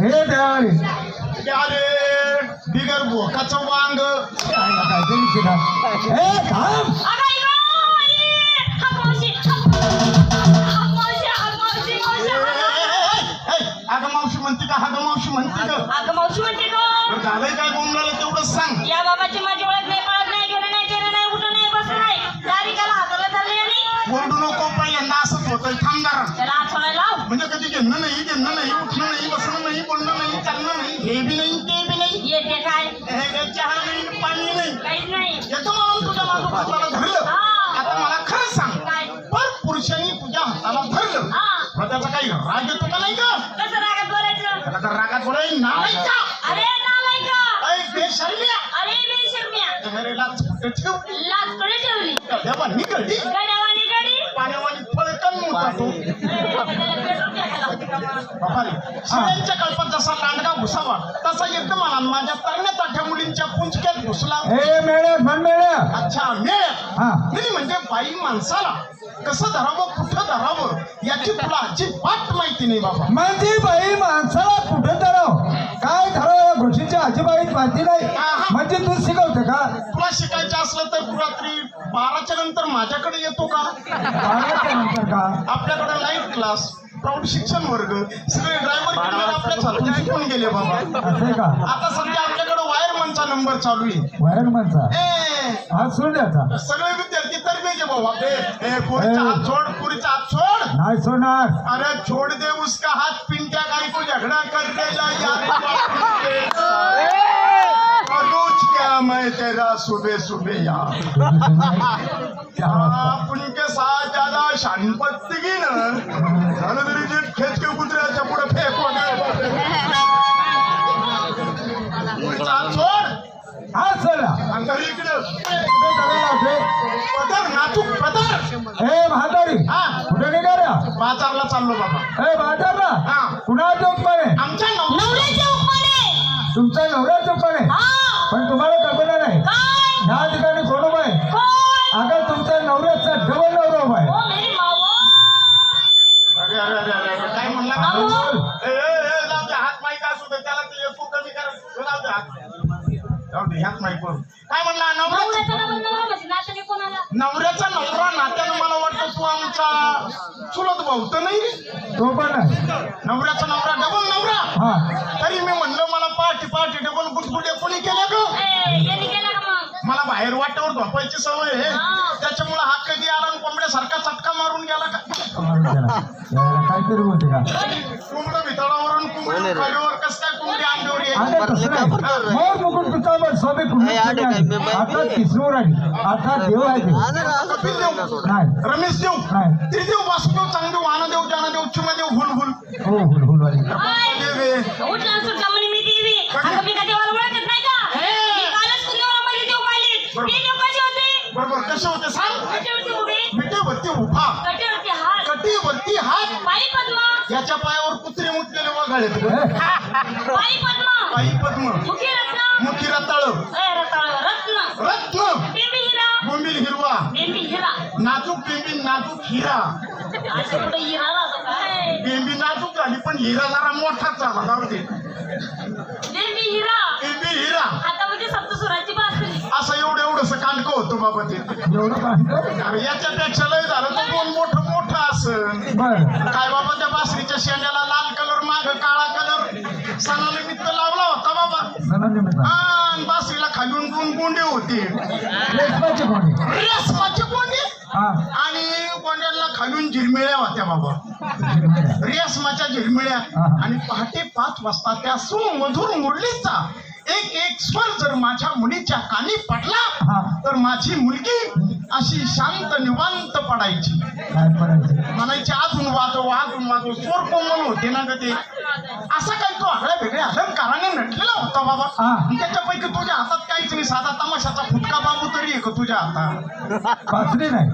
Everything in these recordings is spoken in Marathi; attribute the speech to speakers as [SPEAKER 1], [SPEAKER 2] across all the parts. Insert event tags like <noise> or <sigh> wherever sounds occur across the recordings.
[SPEAKER 1] हे
[SPEAKER 2] आले. बिगर बोकाचं वांग.
[SPEAKER 1] हे थांब.
[SPEAKER 3] अगं, मावशी,
[SPEAKER 2] म्हणते का अगं मावशी म्हणते का?
[SPEAKER 3] अगं, मावशी म्हणते.
[SPEAKER 2] झालंय काय बोंबलाला तेवढंच सांग.
[SPEAKER 3] या बाबाची
[SPEAKER 2] पुरुषांनी तुझ्या हाताला धरलं.
[SPEAKER 3] हा.
[SPEAKER 2] मग त्याचा काही राग येतो का नाही का?
[SPEAKER 3] कसं रागात बोलायचं?
[SPEAKER 2] त्याला तर रागात बोलाय ना नाही का
[SPEAKER 3] अरे नालायका.
[SPEAKER 2] ऐ, बेशर्म्या.
[SPEAKER 3] अरे बेशर्म्या.
[SPEAKER 2] अरे लाज कुठे ठेव
[SPEAKER 3] लाच कडे ठेवली.
[SPEAKER 2] देवा निघडी
[SPEAKER 3] गड्यावानी गडी.
[SPEAKER 2] पाण्यावानी फळकन मोठा तो. बाबा रे, सगळ्यांच्या कल्पात जसा लांडगा घुसावा तसा एकदम आला माझ्या तरण्या ताठ्या मुलींच्या पुंजक्यात घुसला.
[SPEAKER 1] हे मेळ्या मेळ्या.
[SPEAKER 2] अच्छा
[SPEAKER 1] हा.
[SPEAKER 2] नाही म्हणजे बाई माणसाला. कसं धरावं कुठं धरावं याची तुला अजिबात माहिती नाही बाबा.
[SPEAKER 1] म्हणजे बाई माणसाला कुठे धराव? काय धराव या गोष्टीची अजिबात माहिती नाही. म्हणजे तू शिकवते का?
[SPEAKER 2] तुला शिकायचं असलं तर तू रात्री बाराच्या नंतर माझ्याकडे येतो का?
[SPEAKER 1] बाराच्या नंतर का?
[SPEAKER 2] आपल्याकडे लाइट क्लास प्रौढ शिक्षण वर्ग सगळे ड्रायव्हर हातून शिकून गेले बाबा.
[SPEAKER 1] असे का?
[SPEAKER 2] आता सध्या आपल्याकडे वायरमनचा नंबर चालू आहे.
[SPEAKER 1] माणसा.
[SPEAKER 2] ए!
[SPEAKER 1] हा सोड द्याचा
[SPEAKER 2] सगळे विद्यार्थी तर मेजे बाबा ए ए पुरीचा हात सोड पुरीचा हात
[SPEAKER 1] नाही सोडणार.
[SPEAKER 2] अरे छोड़ दे उसका हाथ पिंट्या गाय को झगड़ा कर दे जा यार <laughs> रोज क्या मैं तेरा सुबह सुबह यार आपण के साथ ज्यादा शानपत्ती की ना झालं तरी जे खेच के कुत्र्याच्या पुढे. बाजारला चाललो बाबा.
[SPEAKER 1] हे म्हातारला
[SPEAKER 2] हा.
[SPEAKER 1] कुणाचं उपमान आहे
[SPEAKER 2] आमच्या नवरा
[SPEAKER 3] नवऱ्याच्या उपमाने
[SPEAKER 1] तुमचा नवऱ्याचं उपमान आहे
[SPEAKER 3] हा.
[SPEAKER 1] पण तुम्हाला कल्पना नाही.
[SPEAKER 3] काय?
[SPEAKER 1] ह्या ठिकाणी कोण उभा आहे?
[SPEAKER 3] कोण?
[SPEAKER 1] अगं तुमचा नवऱ्याचा डबल नवरा उभा आहे.
[SPEAKER 3] ओ मेरी मावो.
[SPEAKER 2] अरे अरे अरे अरे अरे, काय म्हणला?
[SPEAKER 3] अहो.
[SPEAKER 2] ए, ए, ए, जाऊ दे, हात माईक असू दे त्याला ते एकू कमी कर. जाऊ दे हात. जाऊ दे हात माईक काय म्हणला नवरा
[SPEAKER 3] नवऱ्याचा डबल नवरा म्हणजे नात्याने कोणाला?
[SPEAKER 2] नवऱ्याचा नवरा नात्यानं मला वाटतं तू तर नाही
[SPEAKER 1] तो पण
[SPEAKER 2] नवऱ्याचा नवरा डबल नवरा.
[SPEAKER 1] हा.
[SPEAKER 2] तरी मी म्हणलं मला पार्टी पार्टी डबल गुटगुटे कोणी केलं ग? मला बाहेर वाटेवर झोपायची सवय आहे.
[SPEAKER 3] हा.
[SPEAKER 2] त्याच्यामुळे हा कधी आला आणि कोंबड्यासारखा चटका मारून गेला का?
[SPEAKER 1] काहीतरी होते का?
[SPEAKER 2] कोंबड भितळावरून कोंबडी कस काय कोंबडी येईल
[SPEAKER 1] मुकुट पितांबर स्वामी आता तिसरं आली. आता देव आहे नाही.
[SPEAKER 2] रमेश देव
[SPEAKER 1] नाही.
[SPEAKER 2] त्रिदेव वासुदेव चांगदेव वानदेव जानदेव चिमदेव हुलहुल
[SPEAKER 1] हो हुल हुलवाली.
[SPEAKER 3] ओय,
[SPEAKER 2] देव. आहे.
[SPEAKER 3] उठला सुटला म्हणे मी देवी. अगं मी का देवाला ओळखत नाही का? मी कालच कुंदेवामध्ये देव पाहिली ते देव कसे होते?
[SPEAKER 2] बरोबर. कसे होते सांग?
[SPEAKER 3] उभे?
[SPEAKER 2] उभा.
[SPEAKER 3] कटेवरती हात.
[SPEAKER 2] कटीवरती हात.
[SPEAKER 3] पायी पद्म.
[SPEAKER 2] याच्या पायावर कुत्रे मुतलेले वगाळेत
[SPEAKER 3] पायी पद्म. मुखी रत्न.
[SPEAKER 2] मुखी रताळ.
[SPEAKER 3] ए रताळ रत्न.
[SPEAKER 2] रत्न.
[SPEAKER 3] बेबी हिरा.
[SPEAKER 2] बोंबील हिरवा.
[SPEAKER 3] बेबी हिरा.
[SPEAKER 2] नाजूक बेंबी नाजूक हिरा.
[SPEAKER 3] असे कुठे हिरा
[SPEAKER 2] बेंबी नाजूक झाली पण हिरा जरा मोठाच झाला. जाऊ दे.
[SPEAKER 3] बेबी हिरा.
[SPEAKER 2] बेंबी हिरा.
[SPEAKER 3] सप्तसुराची बासरी.
[SPEAKER 2] असं एवढं एवढंसं कांडकं होतं बाबा ते.
[SPEAKER 1] एवढं
[SPEAKER 2] अरे याच्यापेक्षा लय झालं तर दोन मोठं मोठं असं.
[SPEAKER 1] बर.
[SPEAKER 2] काय बाबा त्या बासरीच्या शेंड्याला लाल कलर माग काळा कलर. सणानिमित्त लावला होता बाबा. आणि बासरीला खालून दोन गोंडे होते. रेसमाचे गोंडे.
[SPEAKER 1] हा.
[SPEAKER 2] आणि गोंड्याला खालून झिरमिळ्या होत्या बाबा. रेसमाच्या झिरमिळ्या.
[SPEAKER 1] हा.
[SPEAKER 2] आणि पहाटे पाच वाजता त्या सुमधुर मुरलीचा एक एक स्वर जर माझ्या मुलीच्या कानी पडला. तर माझी मुलगी अशी शांत निवांत पडायची. म्हणायचे अजून वाजव अजून वाजव स्वर कोमल होते ना ग ते. असं काही तो आगळ्या वेगळ्या अलंकाराने नटलेला होता बाबा. त्याच्यापैकी तुझ्या हातात काहीच नाही साधा तमाशाचा फुटका बाबू तरी आहे का तुझ्या हातात?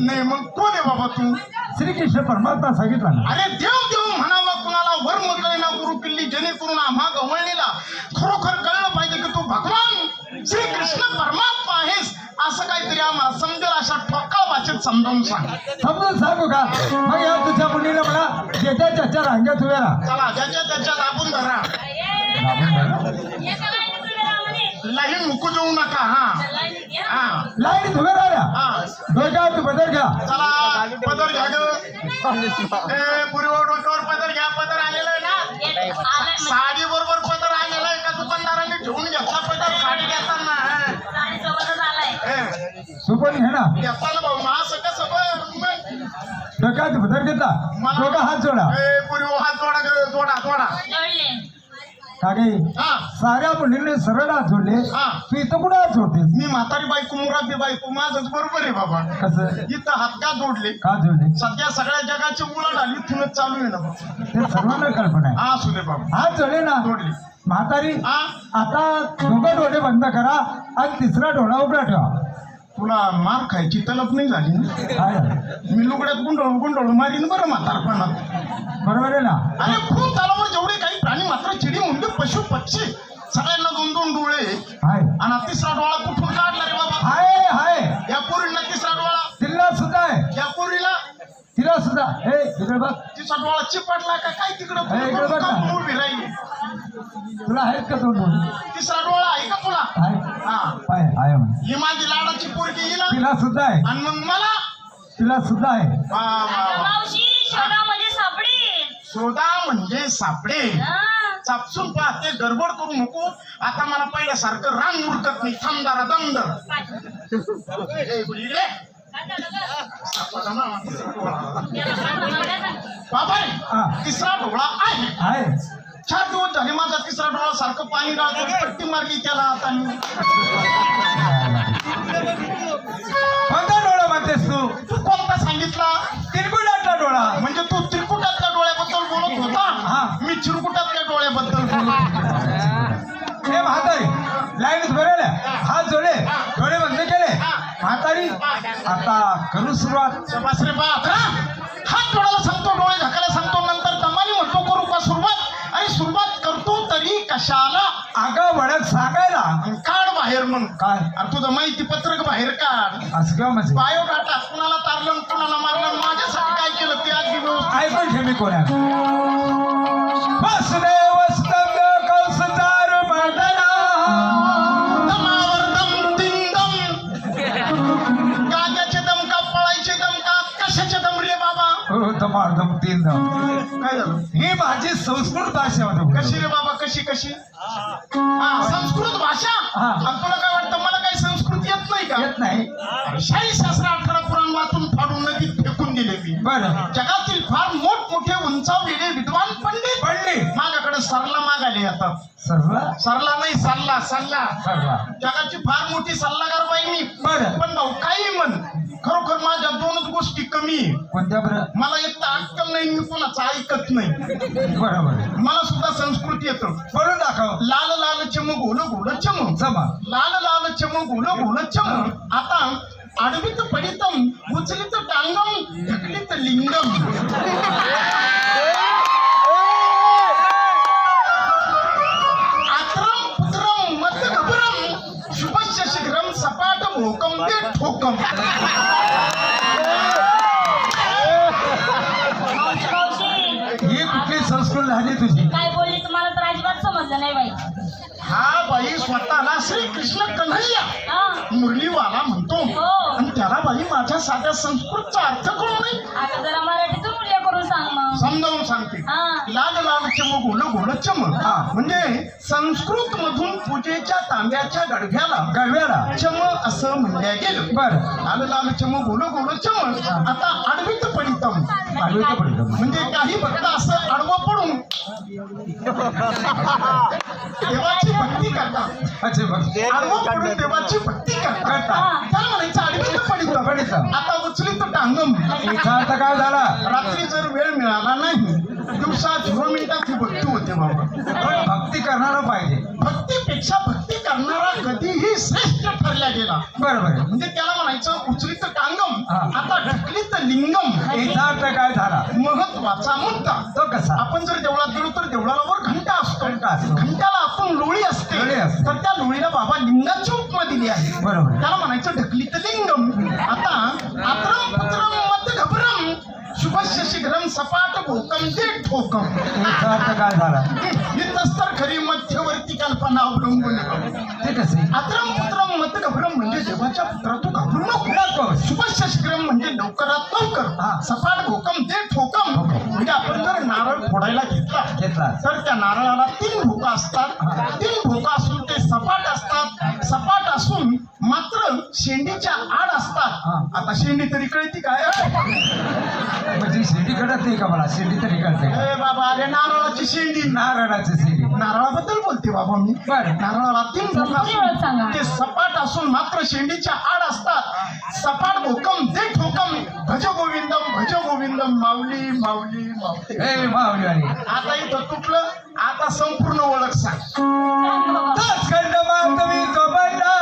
[SPEAKER 1] नाही.
[SPEAKER 2] मग कोण आहे बाबा तू?
[SPEAKER 1] श्रीकृष्ण परमात्मा सांगितला ना.
[SPEAKER 2] अरे देव देव म्हणावा कुणाला वर मोकळेना गुरु किल्ली जेणेकरून आम्हा गवळणीला खरोखर कळलं पाहिजे की तू भगवान श्री कृष्ण परमात्मा आहेस असं काहीतरी आम्हाला समजेल अशा ठोकाळ भाषेत समजावून सांग.
[SPEAKER 1] समजून सांगू का? मग या तुझ्या मुलीला मला ज्याच्या त्याच्या रांगेत उभ्या राहा.
[SPEAKER 2] चला ज्याच्या त्याच्या दाबून धरा. लाईन मुकू देऊ नका हा. हा.
[SPEAKER 1] लाईन उभे राहिल्या.
[SPEAKER 2] हा.
[SPEAKER 1] डोक्यावर पदर घ्या.
[SPEAKER 2] चला पदर घ्या ग. ए डोक्यावर पदर घ्या. पदर आलेलं आहे ना? साडी बरोबर पदर आलेलं आहे का? दुकानदारांनी ठेवून घेतला पदर? साडी घेताना.
[SPEAKER 1] सुपन घे ना?
[SPEAKER 2] घेताना भाऊ
[SPEAKER 1] पदर घेतला. डोका हात जोडा.
[SPEAKER 2] ए, पुरी हो, हात जोडा जोडा जोडा.
[SPEAKER 1] कागे
[SPEAKER 2] हा.
[SPEAKER 1] साऱ्या मुलींनी सरळ हात जोडले.
[SPEAKER 2] हा.
[SPEAKER 1] तू इथं कुठं हात जोडतेस?
[SPEAKER 2] मी म्हातारी बायको मुराबी बायको माझंच बरोबर आहे बाबा.
[SPEAKER 1] कसं?
[SPEAKER 2] इथं हात का जोडले?
[SPEAKER 1] का जोडले?
[SPEAKER 2] सध्या सगळ्या जगाची उलट आली इथूनच चालू आहे ना बाबा
[SPEAKER 1] ते सर्वांना कल्पना आहे.
[SPEAKER 2] हा दे बाबा
[SPEAKER 1] हात जोडले ना?
[SPEAKER 2] जोडली.
[SPEAKER 1] म्हातारी
[SPEAKER 2] हा.
[SPEAKER 1] आता दोघं बंद करा आणि तिसरा डोळा उघडा ठेवा.
[SPEAKER 2] तुला मार खायची तलप नाही झाली ना?
[SPEAKER 1] काय झालं?
[SPEAKER 2] मी लुगड्यात गुंडळून गुंडळून मारीन बरं म्हातारपणात.
[SPEAKER 1] बरोबर आहे ना?
[SPEAKER 2] अरे खूप तलावर जेवढे काही प्राणी मात्र चिडी मुंडे पशु पक्षी सगळ्यांना दोन दोन डोळे.
[SPEAKER 1] हाय
[SPEAKER 2] आणि हा तिसरा डोळा कुठून काढला रे बाबा
[SPEAKER 1] हाय हाय
[SPEAKER 2] या पोरीला तिसरा डोळा
[SPEAKER 1] तिला सुद्धा आहे
[SPEAKER 2] या पोरीला
[SPEAKER 1] हे इकडे बघ.
[SPEAKER 2] तिचा डोळा चिपटला का? काय तिकडं?
[SPEAKER 1] हे, इकडे बघ ना.
[SPEAKER 2] का उभी राहिली.
[SPEAKER 1] तुला आहेत का दोन दोन
[SPEAKER 2] तिसरा डोळा आहे का तुला?
[SPEAKER 1] हाय
[SPEAKER 2] हा.
[SPEAKER 1] हाय आहे म्हणे.
[SPEAKER 2] ही माझी लाडाची पोरगी हिला.
[SPEAKER 1] तिला सुद्धा आहे.
[SPEAKER 2] आणि मग मला?
[SPEAKER 1] तिला सुद्धा आहे.
[SPEAKER 2] वा, वा, वा.
[SPEAKER 3] मावशी शोधा म्हणजे सापडी.
[SPEAKER 2] शोधा म्हणजे सापडे.
[SPEAKER 3] हा.
[SPEAKER 2] चापसून पाहते गडबड करू नको. आता मला पहिल्यासारखं रान उरकत नाही. थांबदारा दमदर इकडे. बाबा. तिसरा डोळा आहे.
[SPEAKER 1] आहे
[SPEAKER 2] चार दिवस झाले माझा तिसरा डोळा सारखं पाणी गाळतो पट्टी मारली त्याला आता मी
[SPEAKER 1] सुरुवात
[SPEAKER 2] शबास रे बाप हा हात डोळ्याला सांगतो डोळे झाकायला सांगतो नंतर दमानी म्हणतो करू का सुरुवात. आणि सुरुवात करतो तरी कशाला?
[SPEAKER 1] आगा वडत सांगायला.
[SPEAKER 2] आणि काढ बाहेर मग.
[SPEAKER 1] काय?
[SPEAKER 2] आणि तुझं माहिती पत्रक बाहेर काढ.
[SPEAKER 1] असं किंवा म्हणजे?
[SPEAKER 2] बायोडाटा कुणाला तारलं आणि कुणाला मारलं आणि माझ्यासाठी काय केलं ते अगदी व्यवस्थित
[SPEAKER 1] ऐकून मी कोणा स्तंभ दमार्दम तीन दम
[SPEAKER 2] काय झालं?
[SPEAKER 1] ही माझी संस्कृत भाषा होती.
[SPEAKER 2] कशी रे बाबा कशी कशी? हा संस्कृत भाषा?
[SPEAKER 1] हा.
[SPEAKER 2] आणि तुला काय वाटतं मला काही संस्कृत येत नाही का?
[SPEAKER 1] येत नाही.
[SPEAKER 2] शाही शास्त्र अठरा पुराण वाचून फाडून नदीत फेकून दिले मी.
[SPEAKER 1] बरं.
[SPEAKER 2] जगातील फार मोठमोठे उंचावलेले विद्वान पंडित
[SPEAKER 1] पडली
[SPEAKER 2] माझ्याकडे सरला मागायला येतात.
[SPEAKER 1] सरला?
[SPEAKER 2] सरला नाही सल्ला सल्ला
[SPEAKER 1] सरला.
[SPEAKER 2] जगाची फार मोठी सल्लागार बाई मी.
[SPEAKER 1] बरं.
[SPEAKER 2] पण भाऊ काही म्हण. खरोखर माझ्या दोनच गोष्टी कमी आहे
[SPEAKER 1] कोणत्या बरं?
[SPEAKER 2] मला एक तर अक्कल नाही मी कोणाचं ऐकत नाही.
[SPEAKER 1] बरोबर.
[SPEAKER 2] मला सुद्धा संस्कृत येतं.
[SPEAKER 1] बोलून दाखव.
[SPEAKER 2] लाल लाल चम गोल गोल चम
[SPEAKER 1] जमा
[SPEAKER 2] लाल लाल चम गोल गोल चम आता आडवीत पडितम उचलित टांगम ढकलित लिंगम भोकम ते ठोकम
[SPEAKER 3] मावशी मावशी
[SPEAKER 1] ही कुठली संस्कृत झाली तुझी?
[SPEAKER 3] काय बोलली तुम्हाला तर अजिबात समजलं नाही बाई.
[SPEAKER 2] हा बाई स्वतःला श्री कृष्ण कन्हैया
[SPEAKER 3] हा.
[SPEAKER 2] मुरलीवाला म्हणतो.
[SPEAKER 3] हो.
[SPEAKER 2] आणि त्याला बाई माझ्या साध्या संस्कृतचा अर्थ कळू नाही
[SPEAKER 3] आता जरा मराठीतून उल्लेख करून सांग मग.
[SPEAKER 2] समजावून सांगते.
[SPEAKER 3] हा.
[SPEAKER 2] लाल लाल चम गोल गोल चम.
[SPEAKER 1] हा.
[SPEAKER 2] म्हणजे संस्कृत मधून पूजेच्या तांब्याच्या गडघ्याला
[SPEAKER 1] गडव्याला
[SPEAKER 2] चम असं म्हणल्या गेलं.
[SPEAKER 1] बरं.
[SPEAKER 2] लाल लाल चम गोल गोल चम. आता आडवीत पडितम
[SPEAKER 1] आडवीत पडितम.
[SPEAKER 2] म्हणजे काही भक्त असं आडवं पडून. देवाची भक्ती करतात.
[SPEAKER 1] अच्छा बघ
[SPEAKER 2] आडवं पडून देवाची भक्ती करतात.
[SPEAKER 1] करता
[SPEAKER 2] त्याला म्हणायचं आडवीत पडितम
[SPEAKER 1] पडितम.
[SPEAKER 2] आता उचलीत टांगम
[SPEAKER 1] याचा अर्थ काय झाला?
[SPEAKER 2] रात्री जर वेळ मिळाला नाही दिवसा झिरो मिनिटात ही भक्ती होते बाबा.
[SPEAKER 1] पण भक्ती करणारा पाहिजे.
[SPEAKER 2] भक्तीपेक्षा भक्ती करणारा कधीही श्रेष्ठ ठरला गेला.
[SPEAKER 1] बरोबर. आहे
[SPEAKER 2] म्हणजे त्याला म्हणायचं उचलित टांगम
[SPEAKER 1] हा.
[SPEAKER 2] आता ढकलीत लिंगम.
[SPEAKER 1] याचा अर्थ काय झाला.
[SPEAKER 2] महत्त्वाचा मुद्दा.
[SPEAKER 1] तो कसा?
[SPEAKER 2] आपण जर देवळात गेलो तर देवळाला वर घंटा असतो.
[SPEAKER 1] घंटा असतो.
[SPEAKER 2] घंट्याला आपण लोळी असते.
[SPEAKER 1] लोळी असते.
[SPEAKER 2] तर त्या लोळीला बाबा लिंगाची उपमा दिली आहे.
[SPEAKER 1] बरोबर.
[SPEAKER 2] त्याला म्हणायचं ढकलीत लिंगम. आता आत्रम पुत्रम शुभस्य शीघ्रम सपाट भोकम ते ठोकम
[SPEAKER 1] काय झाला?
[SPEAKER 2] इथंच तर खरी मध्यवर्ती कल्पना अवलंबून आहे.
[SPEAKER 1] ते कसे
[SPEAKER 2] अत्रम पुत्रम मत घबरम म्हणजे देवाच्या पुत्रा तू घाबरू नको. शुभस्य शीघ्रम म्हणजे लवकरात. लवकर सपाट भोकम ते ठोकम म्हणजे आपण जर नारळ फोडायला घेतला
[SPEAKER 1] घेतला.
[SPEAKER 2] तर त्या नारळाला तीन भोका असतात. तीन भोका असून ते सपाट असतात. सपाट असून मात्र शेंडीच्या आड. असतात. आता शेंडी तरी कळती काय? <laughs>
[SPEAKER 1] कळत नाही का मला? शेंडी तरी कळते का?
[SPEAKER 2] ए बाबा अरे नारळाची शेंडी.
[SPEAKER 1] नारळाची शेंडी.
[SPEAKER 2] नारळाबद्दल बोलते बाबा मी.
[SPEAKER 1] बरं.
[SPEAKER 2] नारळाला तीन
[SPEAKER 3] सांगा.
[SPEAKER 2] असून ते सपाट असून मात्र शेंडीच्या आड असतात. सपाट भोकम ते ठोकम भज गोविंदम भज गोविंदम माऊली माऊली माऊली.
[SPEAKER 1] ए मावलीवाणी
[SPEAKER 2] आता इथं तुटलं. आता संपूर्ण ओळख सांग.
[SPEAKER 1] खंड मातवी तो बंडा